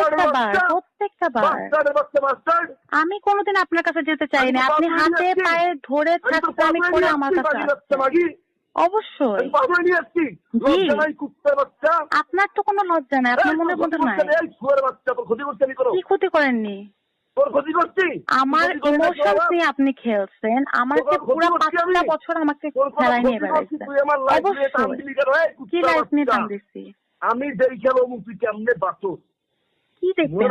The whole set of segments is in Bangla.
প্রত্যেকটা বার প্রত্যেকটা বার। আমি কোনোদিন আপনার কাছে যেতে চাইনি। আমি তো আপনি হাতে পায়ে ধরে আমি করে আমার কাছে অবশ্যই। আপনার তো কোনো লজ্জা নাই আপনার মনের মধ্যে নাই। না, কি ক্ষতি করেননি? আমার না, ইমোশনস নিয়ে আপনি খেলছেন। আমাকে পুরো? পাঁচটা বছর আমাকে খেলায় নিয়ে বেড়াইছেন অবশ্যই। কি লাইফ নিয়ে টান আমি খেলো মুখ কেমনে বাঁচো কি দেখবেন?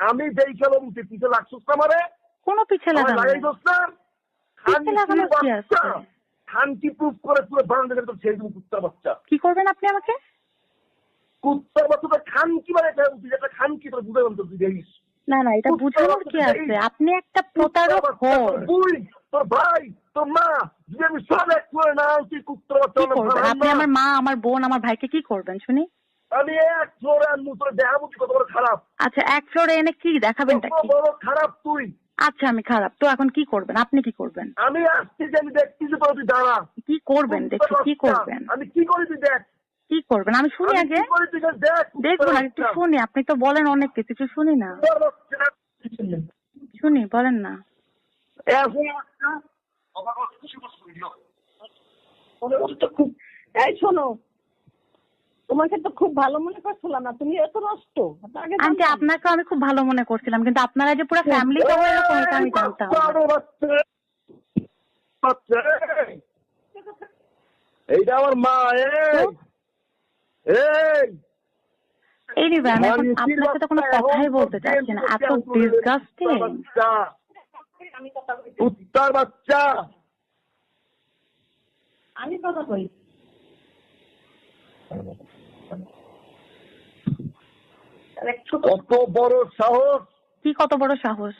আমি খেলো মুখ তুই পিছে লাগছিস না মারে কোনো পিছে না। কি আছে? খানকি প্রুফ করে পুরো বারান্দা তো তুমি কুত্তার বাচ্চা। কি করবেন আপনি আমাকে? কুত্তার বাচ্চা তো খানকি মানে একটা তুই একটা খানকি তোর বুঝে বলতো তুই দেখিস। না না এটা বুঝানোর কি আছে? আপনি একটা প্রতারক হন। তুই তোর ভাই তোর মা যদি আমি সব এক করে না তুই কুত্তার বাচ্চা কি আপনি আমার মা আমার বোন আমার ভাইকে কি করবেন শুনি? আমি এক ফ্লোরে আনব তোর দেখাবো কত বড় খারাপ। আচ্ছা এক ফ্লোরে এনে কি কি? বড় খারাপ তুই? আচ্ছা আমি খারাপ। তো এখন কি করবেন? আপনি কি করবেন? আমি আসছি যে আমি তুই দাঁড়া। কি করবেন? দেখি কি করবেন? আমি কি করি তুই দেখ। কি করবেন? আমি শুনি আগে কি করি তুই দেখ কুত্তার দেখুন আগে একটু শুনি। আপনি তো বলেন অনেক কিছু একটু শুনি না। শুনি বলেন না। খুব এই শোনো তোমাকে তো খুব ভালো মনে করছিলাম না তুমি এত নষ্ট। আন্টি আপনাকে আমি খুব ভালো মনে করছিলাম কিন্তু আপনারা যে পুরো ফ্যামিলি সহ এরকম এটা আমি জানতাম রে। এইটা আমার মা এই। এই। এখন আপনার সাথে কোনো কথাই বলতে চাচ্ছি না। এত ডিসগাস্টিং বাচ্চা, আমি কথা কই কুত্তার বাচ্চা। আমি কথা কই। কত বড় সাহস? কি কত বড় সাহস?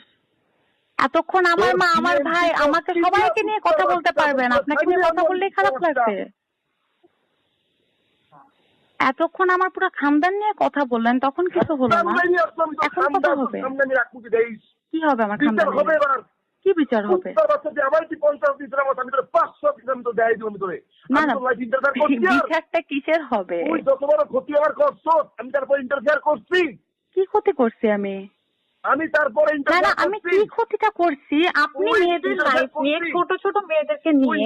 এতক্ষণ আমার মা আমার ভাই আমাকে সবাইকে নিয়ে কথা বলতে পারবেন আপনাকে নিয়ে কথা বললেই খারাপ লাগছে এতক্ষণ আমার পুরো খানদান নিয়ে কথা বললেন তখন কিছু হলো না। এখন কথা হবে? কি হবে আমার খানদান হবে এবার। কি বিচার হবে? না না? বিচারটা কিসের হবে? যত বড় ক্ষতি আমার করছ আমি তারপর ইন্টারফেয়ার করছি। কি ক্ষতি করছি আমি? আমি তারপরে না আমি কি ক্ষতিটা করছি? আপনি মেয়েদের লাইফ নিয়ে ছোট ছোট মেয়েদেরকে নিয়ে।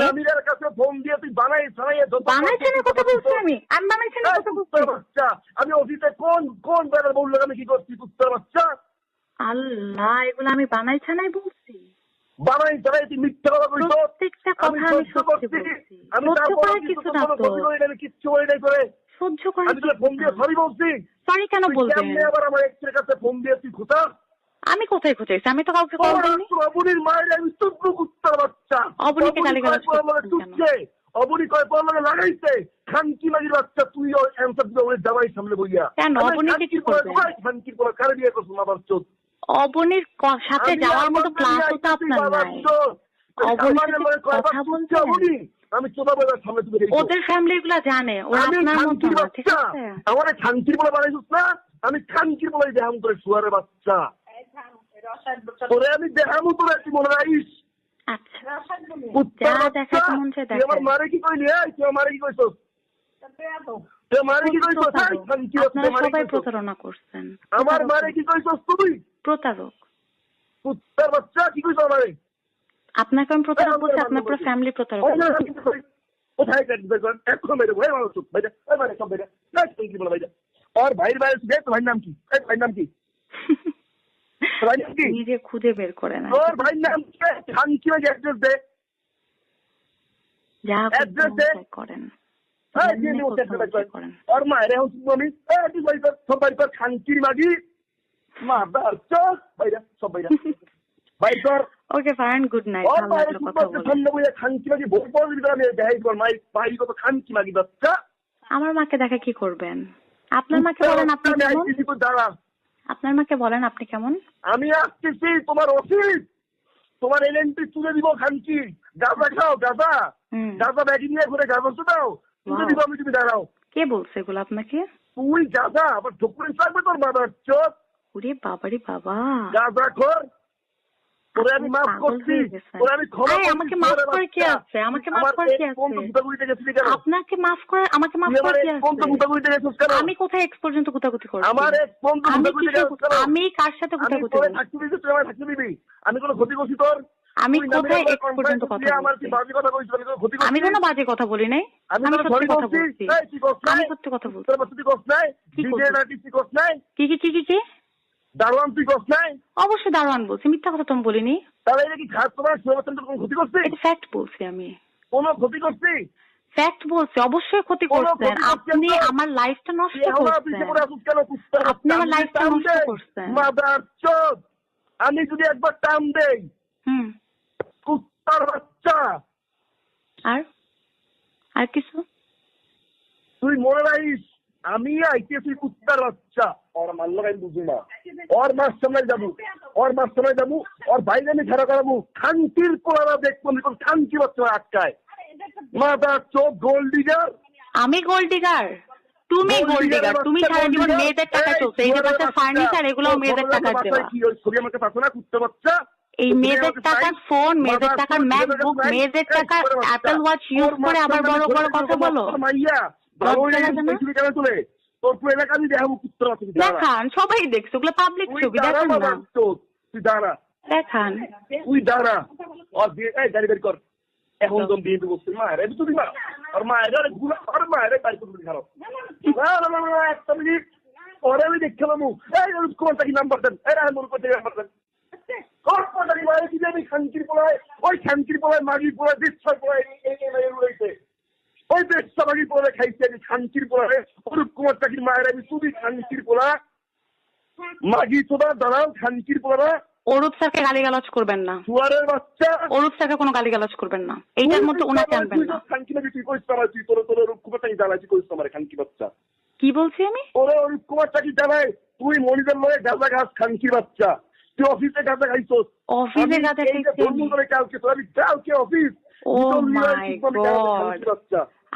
কাছে ফোন দিয়ে তুই বানাই ছাড়াই কথা বলছি আমি। আমি বানাইছেন কথা বলছি। বাচ্চা। আমি অফিসে কোন কোন বলল আমি কি করছি কুত্তার বাচ্চা? আল্লাহ এগুলো আমি বানাইছে নাই বলছি। বানাই মিথ্যা কথা বলছো প্রত্যেকটা কথা আমি সহ্য করছি। আমি তারপর কিছু না তো। করি আমি কিচ্ছু করি নাই করে সহ্য করার আমি ফোন দিয়ে সরি বলছি। সরি কেন বলবেন? কেমনে আবার আমার এক্সের কাছে ফোন দিয়ে তুই খোঁচা? আমি কোথায় খুঁজেছি? আমি তো কাউকে কল দিইনি অবনীর মায়ের আমি কুত্তার বাচ্চা। অবনীকে কেন? টুকছে অবনী কয় পর লগে লাগাইছে? খানকি মাগির বাচ্চা তুই অ্যান্সার ওই জামাই সামনে বইয়া। কেন? আমি অবনীকে কি করবে? খানকির পরে কারে বিয়ে করছ আমার চোদ অবনীর সাথে যাওয়ার মতো ক্লাসও তো আপনার নাই। সাথে কথা আমি। ওদের ফ্যামিলি গুলা জানে ওরা আপনার মতো না ঠিক আছে? আমার খানকির বলে বানাইছিস না? আমি খানকির বলে দেহাম করে শুয়ারের বাচ্চা। তোরে আমি দেহামু তোরে কি মনে রাখিস? আচ্ছা। মন চায় তুই আমার মারে কি কইলি? এই তুই মারে কি কইছস? মারে কি কইছস এই প্রতারক। খানকির বাচ্চা, আপনারা সবাই প্রতারণা করছেন। আমার মারে কি কইছস তুই? প্রতারক। কুত্তার বাচ্চা কি কইছস আমারে আপনাকে আমি প্রতারক এই, আপনার পুরো ফ্যামিলি প্রতারক ওই না, আমি কি করি? কোথায় কাটবে বের এখন মেরে ভয় মানুষ ভাইটা ওই মানে সব ভাইটা না কি বলে ভাইটা আর ভাইয়ের বাইরে দেখ ভাইয়ের নাম কি? এই ভাইয়ের নাম কি? কি? নিজে খুঁজে বের করে না তোর ভাইয়ের নাম কি? খানকি ওই অ্যাড্রেস দে। যা। করেন। আর মায়ের এখন শুনব আমি এই তুই ভাই সব বাড়ি কর মাগি। মা চোখ সব ভাই ওকে ফাইন গুড নাইট। আমার মাকে দেখা কি করবেন? আপনার মাকে বলেন আপনি কেমন? আপনার মাকে বলেন আপনি কেমন? আমি আসতেছি তোমার অফিস তোমার এলএনটি তুলে দিব খানকি গাঁজা খাও গাঁজা। গাঁজা ব্যাগি নিয়ে ঘুরে গাঁজা তো দাও আমি তুমি দাঁড়াও। কে বলছে এগুলো আপনাকে? তুই আবার তোর মাদার চোখ। ওরে বাবারে বাবা। খোর তোরে আমি মাফ করছি। তোরে আমি ক্ষমা করছি, আমাকে মাফ করে কে আছে? আমাকে মাফ করে কে ex কোন গুতাগুতিতে গেছিলি কেন? আপনাকে মাফ করে আমাকে মাফ করে কে ex কোন গুতাগুতিতে গেছিস কেন? আমি কোথায় এক্স পর্যন্ত গুতাগুতি করছি? আমার ex কোন আমি গুতাগুতিতে গেছিস আমি কার সাথে আমি গুতাগুতি? থাকতে দিয়েছি, তুই আমায় থাকতে দিবি। আমি কোনো ক্ষতি করছি তোর? আমি কোথায় এক্স পর্যন্ত কথা বলছি বাজে কথা কইছিস? আমি কোনো? বাজে কথা বলি নাই আমি সত্যি কথা বলছি। আমি? সত্যি কথা বলছি? কি? কি কি কি কি দারোয়ান তুই করছ নাই? অবশ্যই দারোয়ান বলছি মিথ্যা কথা তো আমি বলিনি তাহলে এটা কি খাস তোমার শুয়ে কোনো ক্ষতি করছি? এটা ফ্যাক্ট বলছি আমি কোনো ক্ষতি করছি? ফ্যাক্ট বলছি অবশ্যই ক্ষতি করছেন আপনি আমার লাইফটা নষ্ট করছেন আপনি আমার লাইফটা নষ্ট করছেন। মাদার চোদ। আমি যদি একবার টান দেই হুম কুত্তার বাচ্চা। আর? আর কিছু? তুই মনে রাখিস আমি আইতেছি কুত্তার বাচ্চা। ওর মানলো আমি বুঝি না। ওর মাস সামনে যাব। ওর মাস সামনে যাব। ওর বাইরে আমি খেলা করাবো। খানকির পোলারা দেখব আমি খানকি বাচ্চা আটকায়। মাদার চোদ গোল্ড ডিগার আমি গোল্ড ডিগার তুমি গোল্ড ডিগার তুমি সারা জীবন মেয়েদের টাকা চলছে এই যে বাচ্চা। ফার্নিচার এগুলো মেয়েদের টাকার দেওয়া কি ওই ছবি আমাকে পাঠো না কুত্তার বাচ্চা? এই মেয়েদের টাকার? ফোন মেয়েদের টাকার ম্যাকবুক মেয়েদের টাকার অ্যাপেল ওয়াচ ইউজ করে আবার বড় বড় কথা বলো। তুই। দেখান সবাই দেখছে ওগুলো পাবলিক তুই ছবি দেখান না। তুই দাঁড়া। দেখান। তুই দাঁড়া। আর গাড়ি বের কর। এখন তো করছিস মায়ের তুই আর মায়ের আরে গুলা আর মায়ের গাড়ি করবি খারাপ না না না না একটা মিনিট। পরে আমি পাবো এই কোনটা কি নাম্বার দেন? এই রাহুল কোনটা নাম্বার দেন? কোনটা মায়ের কি আমি শান্তির পোলায় ওই শান্তির পোলায় মাগির পোলায় পোলায় এই মেয়ে রয়েছে। ওই বেশা মাগির পোলায় খাইছে আমি শান্তির পোলায় অরূপ কুমার চাকির মায়ের আমি তুমি শান্তির পোলা মাগি তোরা দাঁড়াও শান্তির পোলা অরূপ স্যারকে গালিগালাজ করবেন না। সুয়ারের বাচ্চা। অরূপ স্যারকে কোনো গালিগালাজ করবেন না। এইটার মধ্যে ওনাকে আনবেন না। খানকি নাকি তুই আমার তুই তোর তোর রূপ কুমার চাকি আমার খানকি বাচ্চা। কি বলছি আমি? তোর রূপ কুমার চাকি জ্বালাই তুই মনিদের লয়ে গাঁজা ঘাস খানকি বাচ্চা। তুই অফিসে গাঁজা খাইছস অফিসে আমি গাঁজা খাইছি বন্ধু করে কালকে আমি কালকে অফিস? ও মাই গড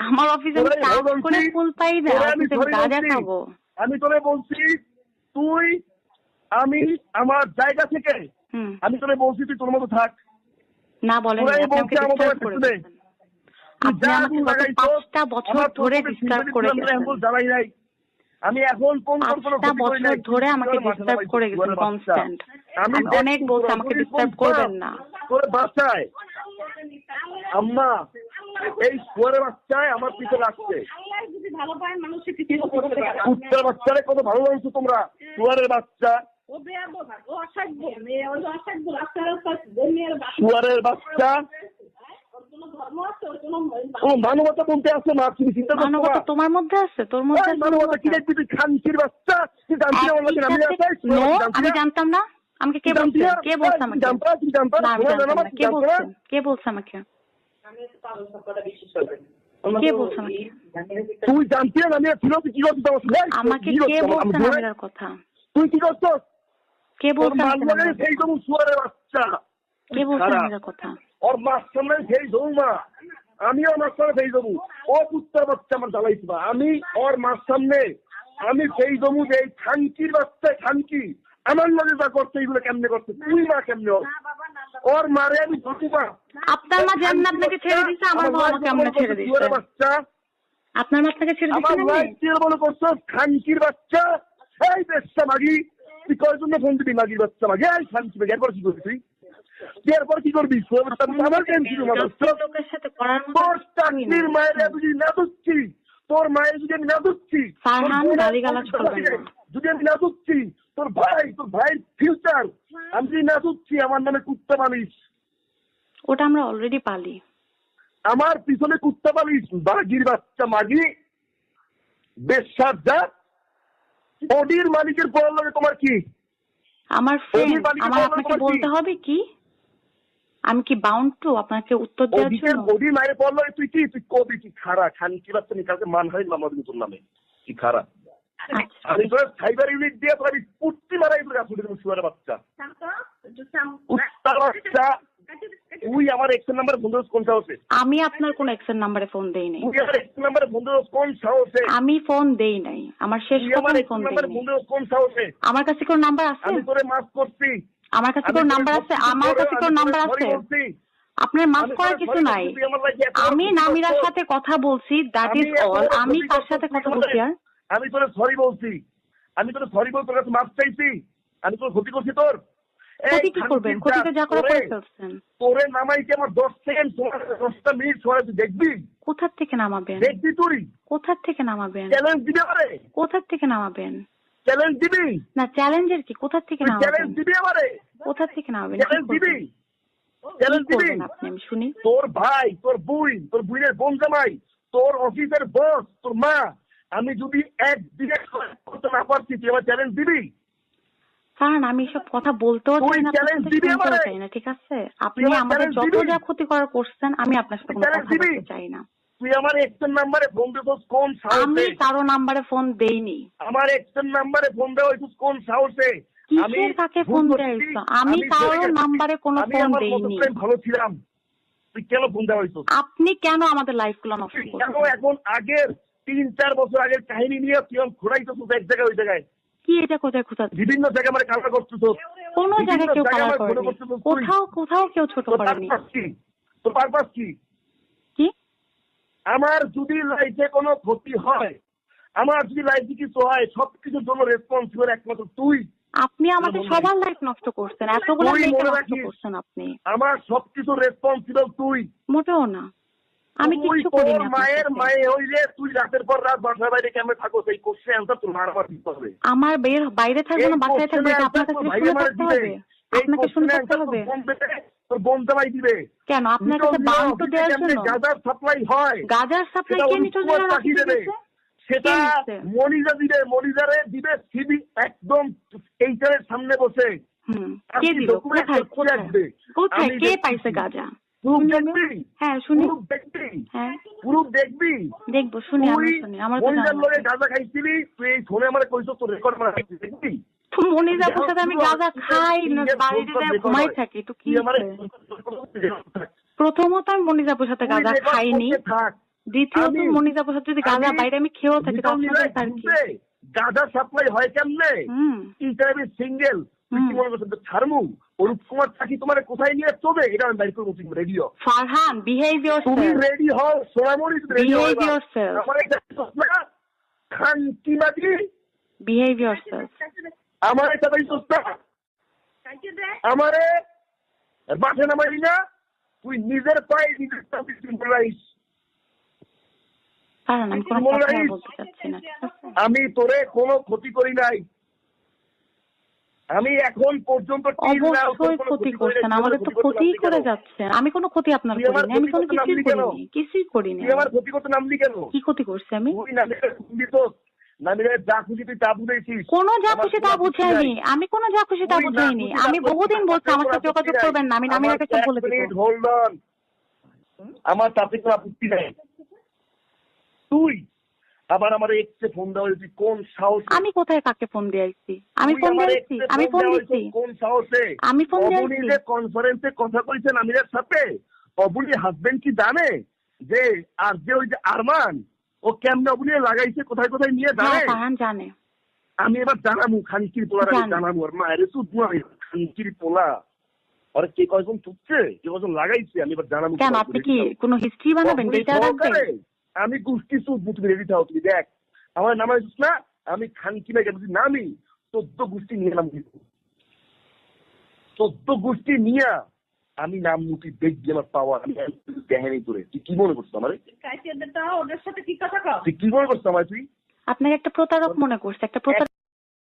আমার অফিসে আমি কাজ করে ফুল পাই না আমি অফিসে গাঁজা খাব। আমি তোরে বলছি তুই আমি আমার জায়গা থেকে আমি তোরে বলছি তুই তোর মতো থাক। না বলেন আপনি আমাকে ডিস্টার্ব। আপনি আমাকে পাঁচটা বছর ধরে ডিস্টার্ব জ্বালাই নাই। আমি এখন কোন করি বছর ধরে আমাকে ডিস্টার্ব করে গেছেন কনস্ট্যান্ট আমি অনেক বলছি আমাকে ডিস্টার্ব করবেন না। তোর বাচ্চায় আম্মা এই শুয়ারে বাচ্চায় আমার পিছে লাগছে। কুত্তার বাচ্চারে কত ভালো লাগছো তোমরা শুয়ারের বাচ্চা? শুয়ারের বাচ্চা? ও মানবতা বলতে আছে মা তুমি চিন্তা করছ মানবতা তোমার মধ্যে আছে তোর মধ্যে মানবতা কি দেখবি তুই খানকির বাচ্চা তুই জানতি না আমি জানতাম না। আমাকে কে বলছে? কে বলছে আমাকে? জানতা, তুই জানতা, না আমি তোমার জানতাম না। তুই কে বলছে? কে বলছে আমাকে? আমি তো পাগল সবকটা বিশ্বাস করবে কে বলছে আমাকে? তুই জানতি না আমি ছিল তুই কি করছিস? আমাকে কি আমার- বলছে আমি ধরে- নামিরার কথা? তুই কি করছিস? কে বলছে আমাকে সেই জন্য শুয়ারের বাচ্চা। কে বলছে। নামিরার কথা? ওর সামনে সেই মা আমিও আমার সামনে সেই জমু ও কুত্তার বাচ্চা আমার জ্বালাইছি না আমি ওর সামনে আমি সেই জমু যে এই খানকির বাচ্চা খানকি আমার লগে যা করছে এইগুলো কেমনে করছে তুই মা কেমনে ওর ওর মারে আমি মা আপনার মা যেমন আপনাকে ছেড়ে দিছে আমার মা আমাকে এমন ছেড়ে দিছে বাচ্চা আপনার মা আপনাকে ছেড়ে আমার না লাইফ দিয়ে মনে করছ খানকির বাচ্চা এই বেশটা মাগি তুই কয় জন্য ফোন দিবি মাগির বাচ্চা মাগি এই খানকি মাগি কি করবি তুই এরপর কি করবি? আমার কেন ছিল লোকের সাথে করার তোর চাকরির মায়ের যদি না দুচ্ছি তোর মায়ের যদি আমি না দুচ্ছি। যদি আমি না দুচ্ছি তোর ভাই তোর ভাইয়ের ফিউচার আমি যদি না দুচ্ছি আমার নামে কুত্তা পালিস ওটা আমরা অলরেডি পালি। আমার পিছনে কুত্তা পালিস বাগির বাচ্চা মাগি বেশার জাত ওডির মালিকের পড়ার তোমার কি? আমার ফ্রেন্ড আমার আপনাকে বলতে হবে কি? আমি কি বাউন্ড টু আপনাকে উত্তর দেওয়ার জন্য? মায়ের পড়ার লগে তুই কি তুই কবি কি খারা খান কি বাচ্চা নি কালকে মান হারিলাম আমাদের তোর নামে। কি খারা আচ্ছা। আমি তোর ফাইবার ইউনিট দিয়ে তোর আমি পুট্টি মারাই তোর কাছে দেবো শুয়ারের বাচ্চা। উত্তার তুই আমার এক্সেল নাম্বার বন্ধু কোন সাহসে? আমি আপনার কোন এক্সের নাম্বারে ফোন দেই নাই। তুই আমার এক্সেল নাম্বার বন্ধু কোন সাহসে? আমি ফোন দেই নাই। আমার শেষ কথা আমার এক্সেল ফোন দেই নাম্বার নাই। বন্ধু কোন সাহসে? আমার কাছে কোন নাম্বার আছে? আমি তোরে মাফ করছি। আমার কাছে কোনো নাম্বার আছে? আমার কাছে কোনো নাম্বার আছে? আপনার মাফ করার কিছু নাই। আমি নামিরার সাথে কথা বলছি দ্যাট ইজ অল আমি কার সাথে কথা বলছি আর আমি তোরে সরি বলছি। আমি তোরে সরি বল তোর কাছে মাফ চাইছি। আমি তোর ক্ষতি করছি তোর। ক্ষতি কি করবেন? ক্ষতিতে যা করে করে ফেলছেন। তোরে নামাইতে আমার দশ সেকেন্ড সময় দশটা মিনিট সময় তুই দেখবি? কোথার থেকে নামাবেন? দেখবি তুই? কোথার থেকে নামাবেন? চ্যালেঞ্জ দিবি আমারে কোথার থেকে নামাবেন? চ্যালেঞ্জ দিবি? না চ্যালেঞ্জের কি? কোথার থেকে তুই চ্যালেঞ্জ দিবি আমারে? কোথার থেকে নামাবেন কি চ্যালেঞ্জ দিবি? চ্যালেঞ্জ দিবি? আপনি? আমি শুনি। তোর ভাই তোর বুই তোর বোন জামাই তোর অফিসের বস তোর মা আমি যদি এক দিনে করতে না পারছি তুই আমার চ্যালেঞ্জ দিবি? কারণ আমি এসব কথা বলতেও চাই না? চাই না ঠিক আছে? আপনি আমাদের যত যা ক্ষতি করার করছেন আমি আপনার সাথে কোনো challenge কথা বলতে চাই না। তুই আমার এক্সেন নাম্বারে ফোন দিছিস কোন আমি কারও নাম্বারে ফোন দেইনি। আমার এক্সেন নাম্বারে ফোন দেওয়া হয়েছিস কোন সাহসে? কিসের কাকে ফোন হয়েছে? আমি কারও নাম্বারে কোনো ফোন দেইনি। করে ভালো ছিলাম। তুই কেন ফোন দেওয়া হয়েছিস আপনি কেন আমাদের লাইফগুলো নষ্ট তুই কেন করছেন এখন আগের তিন চার বছর আগের কাহিনী নিয়ে তুই ঘোরাইতেছিস এক জায়গায় ওই জায়গায়? কি এটা কোথায় কোথায় বিভিন্ন জায়গায় মানে কালকা করছিস কোনো জায়গায় কেউ আমার করেনি। কোথাও কোথাও কেউ ছোট করেনি। তোর পারপাস কি? আমার যদি লাইফে কোনো ক্ষতি হয় আমার যদি লাইফে কিছু হয় সবকিছুর জন্য রেসপন্সিবল একমাত্র তুই। আপনি আমাদের সবার লাইফ নষ্ট করছেন এতগুলো মনে নষ্ট করছেন আপনি। আমার সবকিছু রেসপন্সিবল তুই। মোটেও না। আমি তোর করিনি আপনার মায়ের। মায়ে হইলে তুই রাতের পর রাত বাসার বাইরে কেমন থাকো সেই কোশ্চেন অ্যান্সার তোর মার আমার দিতে হবে। আমার বাইরে থাকব না বাসায় থাকব আপনার কাছে শুনে করতে হবে। আপনাকে শুনে করতে হবে। তোর বোন জামাই দিবে। কেন? আপনার কাছে বাউন্ড দেওয়ার জন্য। গাজার সাপ্লাই হয়। গাজার সাপ্লাই কে কুয়ার রাখি দেবে। সেটা মনিজা দিবে। মনিজারে দিবে সিবি একদম এইটারের সামনে বসে। কে দিল? কোথায় কোথায়? কে পাইছে গাজা? প্রুফ দেখবি? হ্যাঁ শুনি। প্রুফ দেখবি? হ্যাঁ। প্রুফ দেখবি? দেখব শুনি আমি শুনি আমার তো। গাঁজা খাইছিলি তুই এই ফোনে আমার কইছো তোর রেকর্ড মারা দেখবি? তো মনির আপুর সাথে আমি গাঁজা খাই না বাড়িতে যায় ঘুমাই থাকি তো কি? প্রথমত আমি মনিজ আপুর সাথে গাঁজা খাইনি। দ্বিতীয়ত মনিজ আপুর সাথে যদি গাঁজা বাইরে আমি খেয়েও থাকি গাঁজা সাপ্লাই হয় কেমনে? Interview single. মনে কোথায় নিয়ে চলে? এটা আমি বাইর করব তুমি রেডিও ফারহান বিহেভ তুমি রেডি হও সোনামণি রেডি হও Behave এবার। yourself. আমার একটা প্রশ্ন, খান কি বিহেভ ইয়োরসেলফ আমার বাড়ি প্রশ্ন আমারে মাঠে নামাইলি না তুই নিজের পায়ে নিজের বলাইস আমি মনে তোরে কোনো ক্ষতি করি নাই আমি এখন পর্যন্ত অবশ্যই ক্ষতি। করছেন আমাদের তো ক্ষতি ক্ষতিই করে কেন? যাচ্ছেন আমি কোনো ক্ষতি আপনার তুই আমার করিনি আমি কোনো কিছুই কেন? করিনি কিছুই করিনি তুই আমার ক্ষতি করতে নামলি কেন কি ক্ষতি করছি আমি তুই নামিরে দিত নামিরে যা খুশি তুই তা বুঝেছিস কোনো যা খুশি তা বুঝাইনি। আমি কোনো যা খুশি তা বুঝাইনি। আমি বহুদিন বলছি আমার আমার সাথে যোগাযোগ করবেন না। আমি নামের একটা বলে দিব। hold on। আমার তাতে কোনো আপত্তি নাই। তুই আবার আমার এক্সে ফোন দেওয়া হয়েছে কোন সাহস? আমি কোথায় কাকে ফোন দিয়েছি? আমি ফোন দিয়েছি? আমি ফোন দিচ্ছি কোন সাহসে? আমি ফোন দিয়েছি। কনফারেন্সে কথা কইছেন আমিরের সাথে অবনী হাজবেন্ড কি জানে যে আর যে ওই যে আরমান ও কেমনে অবনী লাগাইছে কোথায় কোথায় নিয়ে হ্যাঁ জানে। আমি এবার জানাব খানকির পোলার আমি জানি। জানাব আর মায়ের শুধু আমি খানকির পোলা। আর কে কয়জন তুকছে কে কয়জন লাগাইছে আমি এবার জানাব কেন আপনি কি কোনো হিস্ট্রি বানাবেন ডেটা রাখবেন? আমি গোষ্ঠী শুধু তুমি রেডি থাও তুমি দেখ। আমার নাম আছে না আমি খানকি না যদি নামি চোদ্দ গোষ্ঠী নিয়ে নাম দিব চোদ্দ গোষ্ঠী নিয়ে আমি নাম মুটি দেখবি আমার পাওয়ার আমি দেখেনি তোরে তুই কি মনে করছ আমার? ওদের সাথে কি কথা তুই কি মনে করছ আমার তুই? আপনাকে একটা প্রতারক মনে করছে একটা প্রতারক